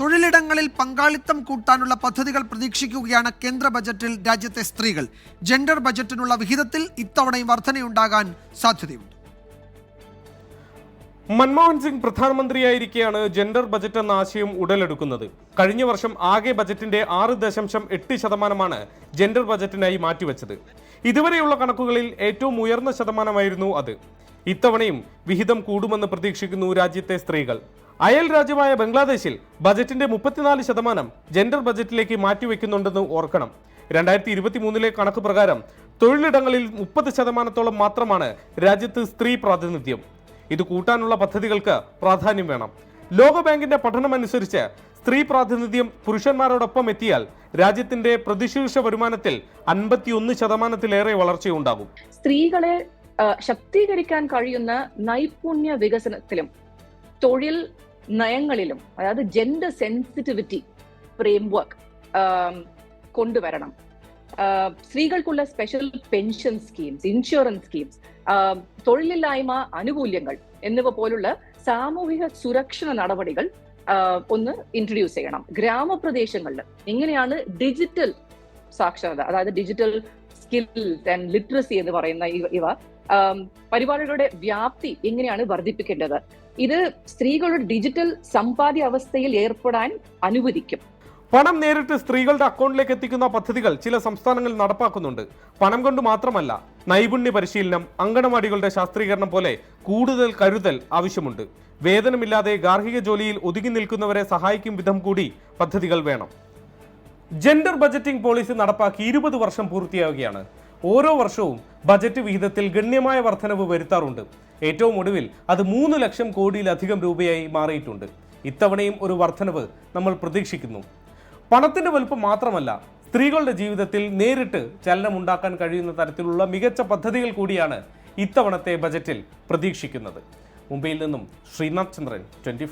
തൊഴിലിടങ്ങളിൽ പങ്കാളിത്തം കൂട്ടാനുള്ള പദ്ധതികൾ പ്രതീക്ഷിക്കുകയാണ് കേന്ദ്ര ബജറ്റിൽ രാജ്യത്തെ സ്ത്രീകൾ. ജെൻഡർ ബജറ്റിനുള്ള വിഹിതത്തിൽ ഇത്തവണയും വർധനയുണ്ടാകാൻ സാധ്യതയുണ്ട്. മൻമോഹൻ സിംഗ് പ്രധാനമന്ത്രിയായിരിക്കെയാണ് ജെൻഡർ ബജറ്റ് എന്ന ആശയം ഉടലെടുക്കുന്നത്. കഴിഞ്ഞ വർഷം ആകെ ബജറ്റിന്റെ ആറ് ദശാംശം എട്ട് ശതമാനമാണ് ജെൻഡർ ബജറ്റിനായി മാറ്റിവെച്ചത്. ഇതുവരെയുള്ള കണക്കുകളിൽ ഏറ്റവും ഉയർന്ന ശതമാനമായിരുന്നു അത്. ഇത്തവണയും വിഹിതം കൂടുമെന്ന് പ്രതീക്ഷിക്കുന്നു രാജ്യത്തെ സ്ത്രീകൾ. അയൽ രാജ്യമായ ബംഗ്ലാദേശിൽ ബജറ്റിന്റെ മുപ്പത്തിനാല് ശതമാനം ജെൻഡർ ബജറ്റിലേക്ക് മാറ്റിവെക്കുന്നുണ്ടെന്ന് ഓർക്കണം. രണ്ടായിരത്തി ഇരുപത്തി മൂന്നിലെ കണക്ക് പ്രകാരം തൊഴിലിടങ്ങളിൽ മുപ്പത് ശതമാനത്തോളം മാത്രമാണ് രാജ്യത്ത് സ്ത്രീ പ്രാതിനിധ്യം. ഇത് കൂട്ടാനുള്ള പദ്ധതികൾക്ക് പ്രാധാന്യം വേണം. ലോകബാങ്കിന്റെ പഠനമനുസരിച്ച് സ്ത്രീ പ്രാതിനിധ്യം പുരുഷന്മാരോടൊപ്പം എത്തിയാൽ രാജ്യത്തിന്റെ പ്രതിശീർഷ വരുമാനത്തിൽ അൻപത്തിയൊന്ന് ശതമാനത്തിലേറെ വളർച്ചയുണ്ടാകും. സ്ത്രീകളെ ശക്തീകരിക്കാൻ കഴിയുന്ന നൈപുണ്യ വികസനത്തിലും തൊഴിൽ നയങ്ങളിലും അതായത് ജെൻഡർ സെൻസിറ്റിവിറ്റി ഫ്രെയിംവർക്ക് കൊണ്ടുവരണം. സ്ത്രീകൾക്കുള്ള special pension schemes insurance schemes തൊഴിലില്ലായ്മ ആനുകൂല്യങ്ങൾ എന്നിവ പോലുള്ള സാമൂഹിക സുരക്ഷണ നടപടികൾ ഒന്ന് ഇൻട്രൊഡ്യൂസ് ചെയ്യണം. ഗ്രാമപ്രദേശങ്ങളിൽ എങ്ങനെയാണ് ഡിജിറ്റൽ സാക്ഷരത അതായത് ഡിജിറ്റൽ സ്കിൽസ് ആൻഡ് ലിറ്ററസി എന്ന് പറയുന്ന ഇവ പരിപാടികളുടെ വ്യാപ്തി എങ്ങനെയാണ് വർദ്ധിപ്പിക്കേണ്ടത്? ഇത് സ്ത്രീകളുടെ ഡിജിറ്റൽ സമ്പാദ്യ അവസ്ഥയിൽ ഏർപ്പെടാൻ അനുവദിക്കും. പണം നേരിട്ട് സ്ത്രീകളുടെ അക്കൗണ്ടിലേക്ക് എത്തിക്കുന്ന പദ്ധതികൾ ചില സംസ്ഥാനങ്ങളിൽ നടപ്പാക്കുന്നുണ്ട്. പണം കൊണ്ട് മാത്രമല്ല നൈപുണ്യ പരിശീലനം അങ്കണവാടികളുടെ ശാസ്ത്രീകരണം പോലെ കൂടുതൽ കരുതൽ ആവശ്യമുണ്ട്. വേതനമില്ലാതെ ഗാർഹിക ജോലിയിൽ ഒതുങ്ങി നിൽക്കുന്നവരെ സഹായിക്കും വിധം കൂടി പദ്ധതികൾ വേണം. ജെൻഡർ ബജറ്റിംഗ് പോളിസി നടപ്പാക്കി ഇരുപത് വർഷം പൂർത്തിയാവുകയാണ്. ഓരോ വർഷവും ബജറ്റ് വിഹിതത്തിൽ ഗണ്യമായ വർധനവ് വരുത്താറുണ്ട്. ഏറ്റവും ഒടുവിൽ അത് മൂന്ന് ലക്ഷം കോടിയിലധികം രൂപയായി മാറിയിട്ടുണ്ട്. ഇത്തവണയും ഒരു വർധനവ് നമ്മൾ പ്രതീക്ഷിക്കുന്നു. പണത്തിന്റെ വലുപ്പം മാത്രമല്ല സ്ത്രീകളുടെ ജീവിതത്തിൽ നേരിട്ട് ചലനമുണ്ടാക്കാൻ കഴിയുന്ന തരത്തിലുള്ള മികച്ച പദ്ധതികൾ കൂടിയാണ് ഇത്തവണത്തെ ബജറ്റിൽ പ്രതീക്ഷിക്കുന്നത്. മുംബൈയിൽ നിന്നും ശ്രീനാഥ് ചന്ദ്രൻ ട്വന്റി